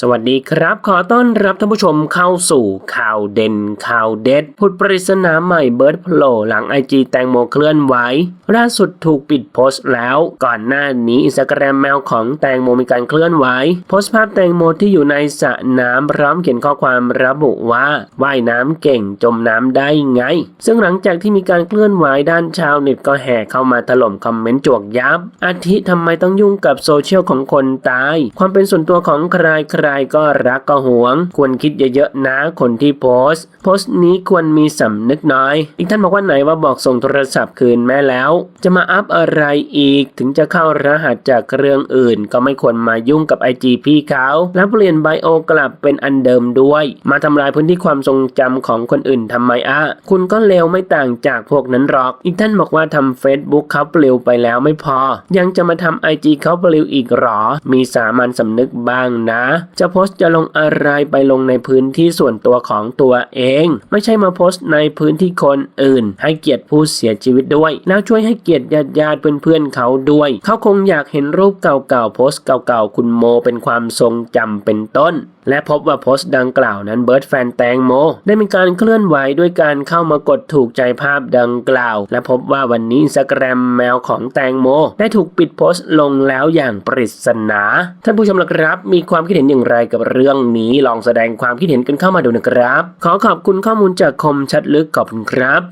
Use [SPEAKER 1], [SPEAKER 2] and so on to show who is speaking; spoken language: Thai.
[SPEAKER 1] สวัสดีครับ ขอต้อนรับท่านผู้ชมเข้าสู่ข่าวเด่นข่าวเด็ดพุดปริศนาใหม่เบิร์ดโผล่หลังไอจีแตงโมเคลื่อนไหวล่าสุดถูกปิดโพสต์แล้ว ก่อนหน้านี้อินสตาแกรมแมวของแตงโมมีการเคลื่อนไหวโพสต์ภาพแตงโมที่อยู่ในสระน้ำพร้อมเขียนข้อความระบุว่าว่ายน้ำเก่งจมน้ำได้ไง ซึ่งหลังจากที่มีการเคลื่อนไหวด้านชาวเน็ตก็แห่เข้ามาถล่มคอมเมนต์จวกยับอาทิทำไมต้องยุ่งกับโซเชียลของคนตาย ความเป็นส่วนตัวของใครรก็รักก็หวง ควรคิดเยอะๆนะคนที่โพสต์ โพสต์นี้ควรมีสำนึกน้อย อีกท่านบอกว่าไหนว่าบอกส่งโทรศัพท์คืนแม่แล้ว จะมาอัพอะไรอีก ถึงจะเข้ารหัสจากเรื่องอื่น ก็ไม่ควรมายุ่งกับไอจีพี่เขาแล้วเปลี่ยนไบโอกลับเป็นอันเดิมด้วย มาทำลายพื้นที่ความทรงจำของคนอื่นทำไมอะคุณก็เลวไม่ต่างจากพวกนั้นหรอก อีกท่านบอกว่าทำ Facebook เขาเปลิวไปแล้วไม่พอ ยังจะมาทำไอจีเขาเปลิวอีกหรอ มีสามัญสำนึกบ้างนะจะโพสต์จะลงอะไรไปลงในพื้นที่ส่วนตัวของตัวเอง ไม่ใช่มาโพสต์ในพื้นที่คนอื่น ให้เกียรติผู้เสียชีวิตด้วย แล้วช่วยให้เกียรติญาติญาติเพื่อนๆเขาด้วย เขาคงอยากเห็นรูปเก่าๆโพสต์เก่าๆคุณโมเป็นความทรงจำเป็นต้น และพบว่าโพสต์ดังกล่าวนั้นเบิร์ดแฟนแตงโม ได้มีการเคลื่อนไหวด้วยการเข้ามากดถูกใจภาพดังกล่าว และพบว่าวันนี้อินสตาแกรมแมวของแตงโม ได้ถูกปิดโพสต์ลงแล้วอย่างปริศนาท่านผู้ชมละครับ มีความคิดเห็นอย่างไรกับเรื่องนี้ลองแสดงความคิดเห็นกันเข้ามาดูนะครับ ขอขอบคุณข้อมูลจากคมชัดลึกขอบคุณครับ